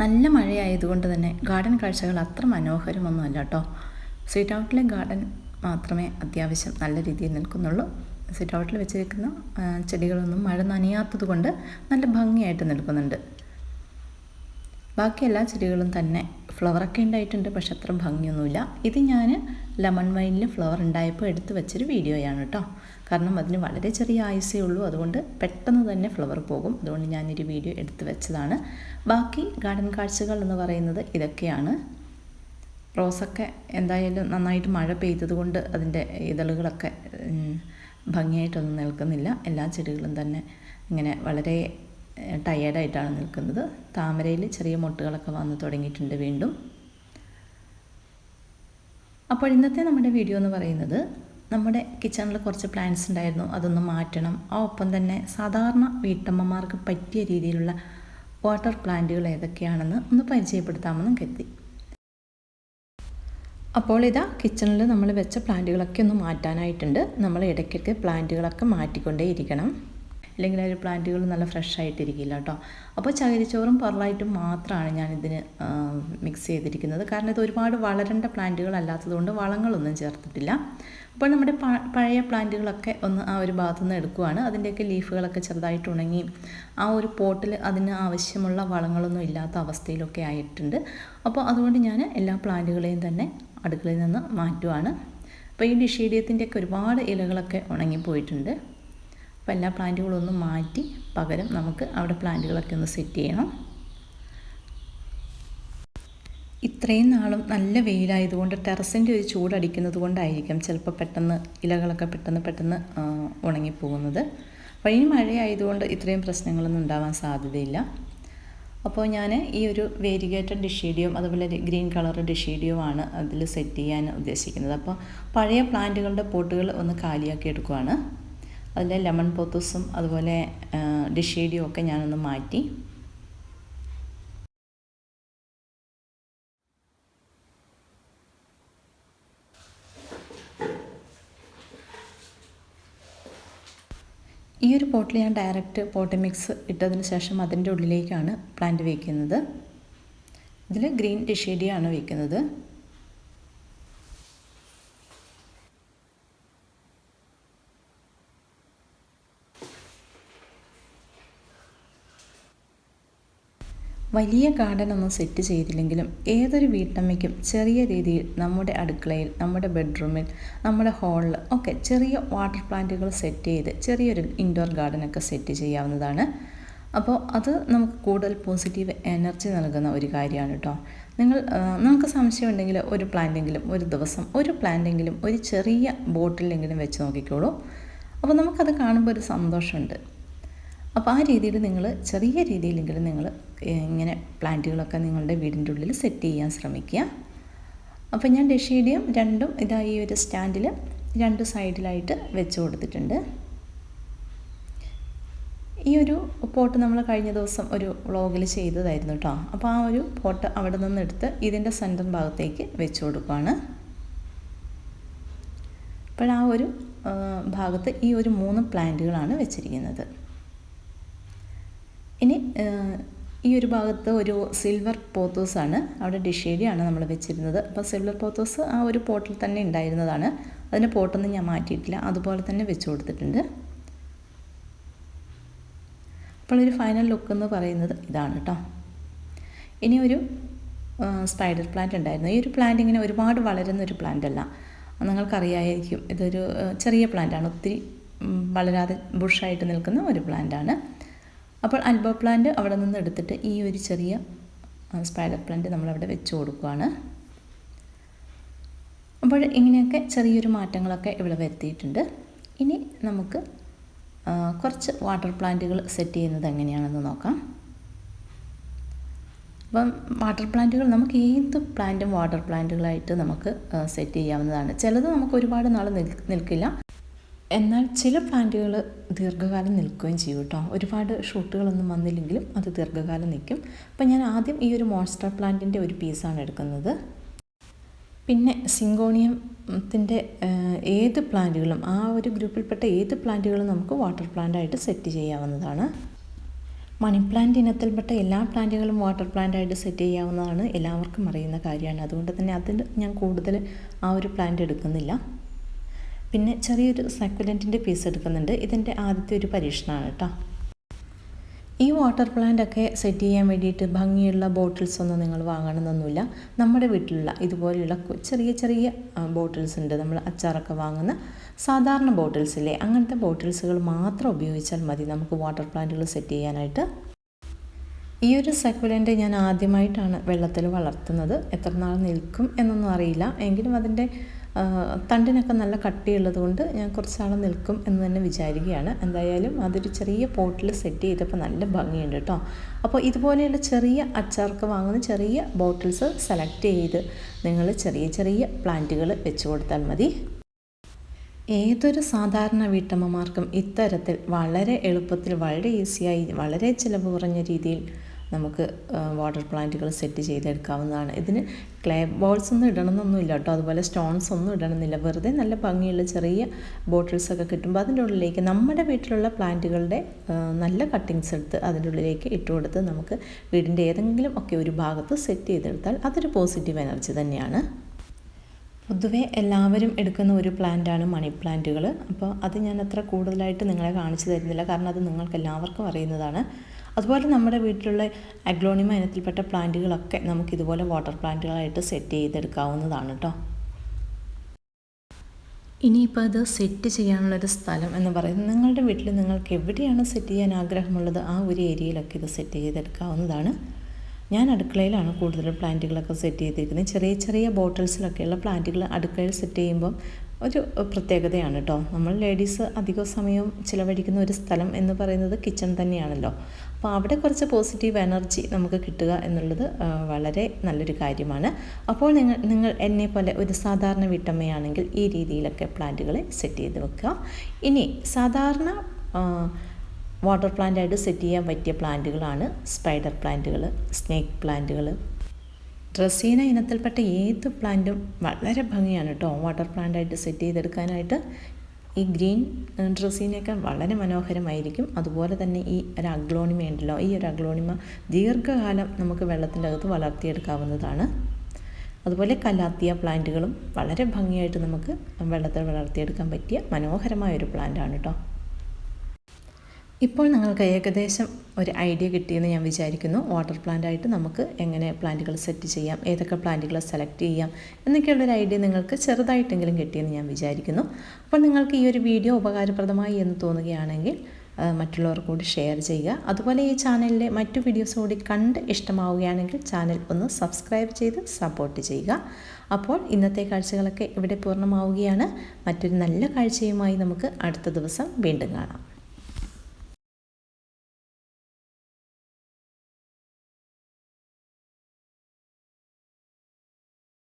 നല്ല മഴയായതുകൊണ്ട് തന്നെ ഗാർഡൻ കാഴ്ചകൾ അത്ര മനോഹരമൊന്നുമല്ല കേട്ടോ. സീറ്റ് ഔട്ടിലെ ഗാർഡൻ മാത്രമേ അത്യാവശ്യം നല്ല രീതിയിൽ നിൽക്കുന്നുള്ളൂ. സിറ്റ് ഔട്ടിൽ വെച്ചിരിക്കുന്ന ചെടികളൊന്നും മഴ നനയാത്തത് കൊണ്ട് നല്ല ഭംഗിയായിട്ട് നിൽക്കുന്നുണ്ട്. ബാക്കി എല്ലാ ചെടികളും തന്നെ ഫ്ലവറൊക്കെ ഉണ്ടായിട്ടുണ്ട് പക്ഷെ അത്ര ഭംഗിയൊന്നുമില്ല. ഇത് ഞാൻ ലെമൺ വൈനിൽ ഫ്ലവർ ഉണ്ടായപ്പോൾ എടുത്ത് വെച്ചൊരു വീഡിയോയാണ് കേട്ടോ. കാരണം അതിന് വളരെ ചെറിയ ആയുസേ ഉള്ളൂ അതുകൊണ്ട് പെട്ടെന്ന് തന്നെ ഫ്ലവർ പോകും. അതുകൊണ്ട് ഞാനൊരു വീഡിയോ എടുത്തു വെച്ചതാണ്. ബാക്കി ഗാർഡൻ കാഴ്ചകൾ എന്ന് പറയുന്നത് ഇതൊക്കെയാണ്. റോസൊക്കെ എന്തായാലും നന്നായിട്ട് മഴ പെയ്തത് കൊണ്ട് അതിന്റെ ഇതളുകളൊക്കെ ഭംഗിയായിട്ടൊന്നും നിൽക്കുന്നില്ല. എല്ലാ ചെടികളും തന്നെ ഇങ്ങനെ വളരെ ടയേർഡായിട്ടാണ് നിൽക്കുന്നത്. താമരയിൽ ചെറിയ മുട്ടുകളൊക്കെ വന്ന് തുടങ്ങിയിട്ടുണ്ട് വീണ്ടും. അപ്പോൾ ഇന്നത്തെ നമ്മുടെ വീഡിയോ എന്ന് പറയുന്നത് നമ്മുടെ കിച്ചണിൽ കുറച്ച് പ്ലാന്റ്സ് ഉണ്ടായിരുന്നു. അതൊന്ന് മാറ്റണം. ആ ഒപ്പം തന്നെ സാധാരണ വീട്ടമ്മമാർക്ക് പറ്റിയ രീതിയിലുള്ള വാട്ടർ പ്ലാന്റുകൾ ഏതൊക്കെയാണെന്ന് ഒന്ന് പരിചയപ്പെടുത്താമെന്നും കരുതി. അപ്പോൾ ഇതാ കിച്ചണിൽ നമ്മൾ വെച്ച പ്ലാന്റുകളൊക്കെ ഒന്ന് മാറ്റാനായിട്ടുണ്ട്. നമ്മൾ ഇടയ്ക്കൊക്കെ പ്ലാന്റുകളൊക്കെ മാറ്റിക്കൊണ്ടേ ഇരിക്കണം ഇല്ലെങ്കിൽ ആ ഒരു പ്ലാന്റുകൾ നല്ല ഫ്രഷ് ആയിട്ടിരിക്കില്ല കേട്ടോ. അപ്പോൾ ചകിരിച്ചോറും പെർളായിട്ടും മാത്രമാണ് ഞാൻ മിക്സ് ചെയ്തിരിക്കുന്നത്. കാരണം ഇത് ഒരുപാട് വളരേണ്ട പ്ലാന്റുകൾ അല്ലാത്തതുകൊണ്ട് വളങ്ങളൊന്നും ചേർത്തിട്ടില്ല. അപ്പോൾ നമ്മുടെ പഴയ പ്ലാന്റുകളൊക്കെ ഒന്ന് ആ ഒരു ഭാഗത്തു നിന്ന് എടുക്കുവാണ്. അതിന്റെയൊക്കെ ലീഫുകളൊക്കെ ചെറുതായിട്ട് ഉണങ്ങി ആ ഒരു പോട്ടിൽ അതിന് ആവശ്യമുള്ള വളങ്ങളൊന്നും ഇല്ലാത്ത അവസ്ഥയിലൊക്കെ ആയിട്ടുണ്ട്. അപ്പോൾ അതുകൊണ്ട് ഞാൻ എല്ലാ പ്ലാന്റുകളെയും തന്നെ അടുക്കളയിൽ നിന്ന് മാറ്റുവാണ്. അപ്പോൾ ഈ ഡിഷീഡിയത്തിന്റെയൊക്കെ ഒരുപാട് ഇലകളൊക്കെ ഉണങ്ങിപ്പോയിട്ടുണ്ട്. അപ്പോൾ എല്ലാ പ്ലാന്റുകളും ഒന്ന് മാറ്റി പകരം നമുക്ക് അവിടെ പ്ലാന്റുകളൊക്കെ ഒന്ന് സെറ്റ് ചെയ്യണം. ഇത്രയും നാളും നല്ല വെയിലായതുകൊണ്ട് ടെറസിന്റെ ഒരു ചൂടടിക്കുന്നത് കൊണ്ടായിരിക്കും ചിലപ്പോൾ പെട്ടെന്ന് ഇലകളൊക്കെ പെട്ടെന്ന് പെട്ടെന്ന് ഉണങ്ങിപ്പോകുന്നത്. അപ്പോൾ മഴയായതുകൊണ്ട് ഇത്രയും പ്രശ്നങ്ങളൊന്നും ഉണ്ടാവാൻ സാധ്യതയില്ല. അപ്പോൾ ഞാൻ ഈ ഒരു വേരിഗേറ്റഡ് ഡിഷീഡിയം അതുപോലെ ഗ്രീൻ കളർ ഡിഷീഡിയോ ആണ് അതിൽ സെറ്റ് ചെയ്യാൻ ഉദ്ദേശിക്കുന്നത്. അപ്പോൾ പഴയ പ്ലാന്റുകളുടെ പോട്ടുകൾ ഒന്ന് കാലിയാക്കി എടുക്കുവാണ്. അതിൽ ലെമൺ പോത്തൂസും അതുപോലെ ഡിഷേഡിയും ഒക്കെ ഞാനൊന്ന് മാറ്റി. ഈ ഒരു പോട്ടിൽ ഞാൻ ഡയറക്റ്റ് പോട്ട് മിക്സ് ഇട്ടതിന് ശേഷം അതിന്റെ ഉള്ളിലേക്കാണ് പ്ലാന്റ് വയ്ക്കുന്നത് ഇതിൽ ഗ്രീൻ ഡിഷേഡിയാണ് വയ്ക്കുന്നത് വലിയ ഗാർഡൻ ഒന്നും സെറ്റ് ചെയ്തില്ലെങ്കിലും ഏതൊരു വീട്ടമ്മയ്ക്കും ചെറിയ രീതിയിൽ നമ്മുടെ അടുക്കളയിൽ നമ്മുടെ ബെഡ്റൂമിൽ നമ്മുടെ ഹാളിൽ ഒക്കെ ചെറിയ വാട്ടർ പ്ലാന്റുകൾ സെറ്റ് ചെയ്ത് ചെറിയൊരു ഇൻഡോർ ഗാർഡനൊക്കെ സെറ്റ് ചെയ്യാവുന്നതാണ്. അപ്പോൾ അത് നമുക്ക് കൂടുതൽ പോസിറ്റീവ് എനർജി നൽകുന്ന ഒരു കാര്യമാണ് കേട്ടോ നിങ്ങൾ നമുക്ക് സംശയമുണ്ടെങ്കിൽ ഒരു പ്ലാന്റെങ്കിലും ഒരു ദിവസം ഒരു പ്ലാന്റെങ്കിലും ഒരു ചെറിയ ബോട്ടിലെങ്കിലും വെച്ച് നോക്കിക്കോളൂ. അപ്പോൾ നമുക്കത് കാണുമ്പോൾ ഒരു സന്തോഷമുണ്ട്. അപ്പോൾ ആ രീതിയിൽ നിങ്ങൾ ചെറിയ രീതിയിലെങ്കിലും നിങ്ങൾ ഇങ്ങനെ പ്ലാന്റുകളൊക്കെ നിങ്ങളുടെ വീടിന്റെ ഉള്ളിൽ സെറ്റ് ചെയ്യാൻ ശ്രമിക്കുക. അപ്പോൾ ഞാൻ ഡെഷീഡിയം രണ്ടും ഇതാ ഈ ഒരു സ്റ്റാൻഡിൽ രണ്ട് സൈഡിലായിട്ട് വെച്ച് കൊടുത്തിട്ടുണ്ട്. ഈ ഒരു പോട്ട് നമ്മൾ കഴിഞ്ഞ ദിവസം ഒരു വ്ളോഗിൽ ചെയ്തതായിരുന്നു കേട്ടോ അപ്പോൾ ആ ഒരു പോട്ട് അവിടെ നിന്ന് എടുത്ത് ഇതിന്റെ സെന്റർ ഭാഗത്തേക്ക് വെച്ച് കൊടുക്കുകയാണ് അപ്പോൾ ആ ഒരു ഭാഗത്ത് ഈ ഒരു മൂന്ന് പ്ലാന്റുകളാണ് വെച്ചിരിക്കുന്നത്. ഇനി ഈ ഒരു ഭാഗത്ത് ഒരു സിൽവർ പോത്തോസാണ് അവിടെ ഡിഷേഡിയാണ് നമ്മൾ വെച്ചിരുന്നത്. അപ്പോൾ സിൽവർ പോത്തോസ് ആ ഒരു പോട്ടിൽ തന്നെ ഉണ്ടായിരുന്നതാണ്. അതിന്റെ പോട്ടൊന്നും ഞാൻ മാറ്റിയിട്ടില്ല. അതുപോലെ തന്നെ വെച്ച് കൊടുത്തിട്ടുണ്ട്. അപ്പോൾ ഒരു ഫൈനൽ ലുക്ക് എന്ന് പറയുന്നത് ഇതാണ് കേട്ടോ ഇനി ഒരു സ്പൈഡർ പ്ലാന്റ് ഉണ്ടായിരുന്നു. ഈ ഒരു പ്ലാന്റ് ഇങ്ങനെ ഒരുപാട് വളരുന്ന ഒരു പ്ലാന്റ് അല്ല. നിങ്ങൾക്കറിയായിരിക്കും. ഇതൊരു ചെറിയ പ്ലാന്റാണ് ഒത്തിരി വളരാതെ ബുഷായിട്ട് നിൽക്കുന്ന ഒരു പ്ലാന്റാണ് അപ്പോൾ അൽബോ പ്ലാന്റ് അവിടെ നിന്ന് എടുത്തിട്ട് ഈ ഒരു ചെറിയ സ്പൈഡർ പ്ലാന്റ് നമ്മളവിടെ വെച്ച് കൊടുക്കുകയാണ് അപ്പോൾ ഇങ്ങനെയൊക്കെ ചെറിയൊരു മാറ്റങ്ങളൊക്കെ ഇവിടെ വരുത്തിയിട്ടുണ്ട്. ഇനി നമുക്ക് കുറച്ച് വാട്ടർ പ്ലാന്റുകൾ സെറ്റ് ചെയ്യുന്നത് എങ്ങനെയാണെന്ന് നോക്കാം. അപ്പം വാട്ടർ പ്ലാന്റുകൾ നമുക്ക് ഏത് പ്ലാന്റും വാട്ടർ പ്ലാന്റുകളായിട്ട് നമുക്ക് സെറ്റ് ചെയ്യാവുന്നതാണ്. ചിലത് നമുക്ക് ഒരുപാട് നാൾ നിൽ നിൽക്കില്ല. എന്നാൽ ചില പ്ലാന്റുകൾ ദീർഘകാലം നിൽക്കുകയും ചെയ്യും കേട്ടോ. ഒരുപാട് ഷൂട്ടുകളൊന്നും വന്നില്ലെങ്കിലും അത് ദീർഘകാലം നിൽക്കും. അപ്പം ഞാൻ ആദ്യം ഈ ഒരു മോൺസ്റ്റർ പ്ലാന്റിന്റെ ഒരു പീസാണ് എടുക്കുന്നത്. പിന്നെ സിങ്കോണിയത്തിന്റെ ഏത് പ്ലാന്റുകളും ആ ഒരു ഗ്രൂപ്പിൽപ്പെട്ട ഏത് പ്ലാന്റുകളും നമുക്ക് വാട്ടർ പ്ലാന്റായിട്ട് സെറ്റ് ചെയ്യാവുന്നതാണ്. മണി പ്ലാന്റ് ഇനത്തിൽപ്പെട്ട എല്ലാ പ്ലാന്റുകളും വാട്ടർ പ്ലാന്റായിട്ട് സെറ്റ് ചെയ്യാവുന്നതാണ്. എല്ലാവർക്കും അറിയുന്ന കാര്യമാണ്. അതുകൊണ്ട് തന്നെ അതിൽ ഞാൻ കൂടുതൽ ആ ഒരു പ്ലാന്റ് എടുക്കുന്നില്ല. പിന്നെ ചെറിയൊരു സക്കുലന്റിന്റെ പീസ് എടുക്കുന്നുണ്ട്. ഇതിന്റെ ആദ്യത്തെ ഒരു പരീക്ഷണമാണ് കേട്ടോ. ഈ വാട്ടർ പ്ലാന്റ് ഒക്കെ സെറ്റ് ചെയ്യാൻ വേണ്ടിയിട്ട് ഭംഗിയുള്ള ബോട്ടിൽസ് ഒന്നും നിങ്ങൾ വാങ്ങണമെന്നൊന്നുമില്ല നമ്മുടെ വീട്ടിലുള്ള ഇതുപോലെയുള്ള ചെറിയ ചെറിയ ബോട്ടിൽസ് ഉണ്ട്. നമ്മൾ അച്ചാറൊക്കെ വാങ്ങുന്ന സാധാരണ ബോട്ടിൽസില്ലേ അങ്ങനത്തെ ബോട്ടിൽസുകൾ മാത്രം ഉപയോഗിച്ചാൽ മതി നമുക്ക് വാട്ടർ പ്ലാന്റുകൾ സെറ്റ് ചെയ്യാനായിട്ട്. ഈ ഒരു സക്കുലന്റ് ഞാൻ ആദ്യമായിട്ടാണ് വെള്ളത്തിൽ വളർത്തുന്നത്. എത്ര നാൾ നിൽക്കും എന്നൊന്നും അറിയില്ല. എങ്കിലും അതിന്റെ തണ്ടിനൊക്കെ നല്ല കട്ടിയുള്ളത് കൊണ്ട് ഞാൻ കുറച്ചാൾ നിൽക്കും എന്ന് തന്നെ വിചാരിക്കുകയാണ്. എന്തായാലും അതൊരു ചെറിയ പോട്ടിൽ സെറ്റ് ചെയ്തപ്പോൾ നല്ല ഭംഗിയുണ്ട് കേട്ടോ അപ്പോൾ ഇതുപോലെയുള്ള ചെറിയ അച്ചാർക്ക് വാങ്ങുന്ന ചെറിയ ബോട്ടിൽസ് സെലക്ട് ചെയ്ത് നിങ്ങൾ ചെറിയ ചെറിയ പ്ലാന്റുകൾ വെച്ച് കൊടുത്താൽ മതി. ഏതൊരു സാധാരണ വീട്ടമ്മമാർക്കും ഇത്തരത്തിൽ വളരെ എളുപ്പത്തിൽ വളരെ ഈസിയായി വളരെ ചിലവ് കുറഞ്ഞ രീതിയിൽ നമുക്ക് വാട്ടർ പ്ലാന്റുകൾ സെറ്റ് ചെയ്തെടുക്കാവുന്നതാണ്. ഇതിന് ക്ലേ ബോൾസ് ഒന്നും ഇടണമെന്നൊന്നുമില്ല കേട്ടോ. അതുപോലെ സ്റ്റോൺസ് ഒന്നും ഇടണമെന്നില്ല. വെറുതെ നല്ല ഭംഗിയുള്ള ചെറിയ ബോട്ടിൽസ് ഒക്കെ കിട്ടുമ്പോൾ അതിന്റെ ഉള്ളിലേക്ക് നമ്മുടെ വീട്ടിലുള്ള പ്ലാന്റുകളുടെ നല്ല കട്ടിങ്സ് എടുത്ത് അതിന്റെ ഉള്ളിലേക്ക് ഇട്ട് കൊടുത്ത് നമുക്ക് വീടിന്റെ ഏതെങ്കിലും ഒക്കെ ഒരു ഭാഗത്ത് സെറ്റ് ചെയ്തെടുത്താൽ അതൊരു പോസിറ്റീവ് എനർജി തന്നെയാണ്. പൊതുവേ എല്ലാവരും എടുക്കുന്ന ഒരു പ്ലാന്റാണ് മണി പ്ലാന്റുകൾ അപ്പോൾ അത് ഞാൻ അത്ര കൂടുതലായിട്ട് നിങ്ങളെ കാണിച്ചു തരുന്നില്ല. കാരണം അത് നിങ്ങൾക്ക് എല്ലാവർക്കും അറിയുന്നതാണ്. അതുപോലെ നമ്മുടെ വീട്ടിലുള്ള അഗ്ലോണിമ ഇനത്തിൽപ്പെട്ട പ്ലാന്റുകളൊക്കെ നമുക്ക് ഇതുപോലെ വാട്ടർ പ്ലാന്റുകളായിട്ട് സെറ്റ് ചെയ്തെടുക്കാവുന്നതാണ് കേട്ടോ ഇനിയിപ്പോൾ അത് സെറ്റ് ചെയ്യാനുള്ളൊരു സ്ഥലം എന്ന് പറയുന്നത് നിങ്ങളുടെ വീട്ടിൽ നിങ്ങൾക്ക് എവിടെയാണ് സെറ്റ് ചെയ്യാൻ ആഗ്രഹമുള്ളത് ആ ഒരു ഏരിയയിലൊക്കെ ഇത് സെറ്റ് ചെയ്തെടുക്കാവുന്നതാണ്. ഞാൻ അടുക്കളയിലാണ് കൂടുതൽ പ്ലാന്റുകളൊക്കെ സെറ്റ് ചെയ്തിരിക്കുന്നത്. ചെറിയ ചെറിയ ബോട്ടിൽസിലൊക്കെയുള്ള പ്ലാന്റുകൾ അടുക്കളയിൽ സെറ്റ് ചെയ്യുമ്പം ഒരു പ്രത്യേകതയാണ് കേട്ടോ നമ്മൾ ലേഡീസ് അധിക സമയം ചിലവഴിക്കുന്ന ഒരു സ്ഥലം എന്ന് പറയുന്നത് കിച്ചൺ തന്നെയാണല്ലോ. അപ്പോൾ അവിടെ കുറച്ച് പോസിറ്റീവ് എനർജി നമുക്ക് കിട്ടുക എന്നുള്ളത് വളരെ നല്ലൊരു കാര്യമാണ്. അപ്പോൾ നിങ്ങൾ നിങ്ങൾ എന്നെ പോലെ ഒരു സാധാരണ വീട്ടമ്മയാണെങ്കിൽ ഈ രീതിയിലൊക്കെ പ്ലാന്റുകളെ സെറ്റ് ചെയ്ത് വെക്കുക. ഇനി സാധാരണ വാട്ടർ പ്ലാന്റായിട്ട് സെറ്റ് ചെയ്യാൻ പറ്റിയ പ്ലാന്റുകളാണ് സ്പൈഡർ പ്ലാന്റുകൾ സ്നേക്ക് പ്ലാന്റുകൾ ഡ്രസ്സീന ഇനത്തിൽപ്പെട്ട ഏത് പ്ലാന്റും വളരെ ഭംഗിയാണ് കേട്ടോ. വാട്ടർ പ്ലാന്റായിട്ട് സെറ്റ് ചെയ്തെടുക്കാനായിട്ട് ഈ ഗ്രീൻ ഡ്രസ്സീനയൊക്കെ വളരെ മനോഹരമായിരിക്കും. അതുപോലെ തന്നെ ഈ ഒരു അഗ്ലോണിമ ഉണ്ടല്ലോ ഈ ഒരു അഗ്ലോണിമ ദീർഘകാലം നമുക്ക് വെള്ളത്തിന്റെ അകത്ത് വളർത്തിയെടുക്കാവുന്നതാണ്. അതുപോലെ കല്ലാത്തിയ പ്ലാന്റുകളും വളരെ ഭംഗിയായിട്ട് നമുക്ക് വെള്ളത്തിൽ വളർത്തിയെടുക്കാൻ പറ്റിയ മനോഹരമായ ഒരു പ്ലാന്റാണ് കേട്ടോ. ഇപ്പോൾ നിങ്ങൾക്ക് ഏകദേശം ഒരു ഐഡിയ കിട്ടിയെന്ന് ഞാൻ വിചാരിക്കുന്നു. വാട്ടർ പ്ലാന്റായിട്ട് നമുക്ക് എങ്ങനെ പ്ലാന്റുകൾ സെറ്റ് ചെയ്യാം ഏതൊക്കെ പ്ലാന്റുകൾ സെലക്ട് ചെയ്യാം എന്നൊക്കെയുള്ളൊരു ഐഡിയ നിങ്ങൾക്ക് ചെറുതായിട്ടെങ്കിലും കിട്ടിയെന്ന് ഞാൻ വിചാരിക്കുന്നു. അപ്പോൾ നിങ്ങൾക്ക് ഈ ഒരു വീഡിയോ ഉപകാരപ്രദമായി എന്ന് തോന്നുകയാണെങ്കിൽ മറ്റുള്ളവർ കൂടി ഷെയർ ചെയ്യുക. അതുപോലെ ഈ ചാനലിലെ മറ്റു വീഡിയോസ് കൂടി കണ്ട് ഇഷ്ടമാവുകയാണെങ്കിൽ ചാനൽ ഒന്ന് സബ്സ്ക്രൈബ് ചെയ്ത് സപ്പോർട്ട് ചെയ്യുക. അപ്പോൾ ഇന്നത്തെ കാഴ്ചകളൊക്കെ ഇവിടെ പൂർണമാവുകയാണ്. മറ്റൊരു നല്ല കാഴ്ചയുമായി നമുക്ക് അടുത്ത ദിവസം വീണ്ടും കാണാം.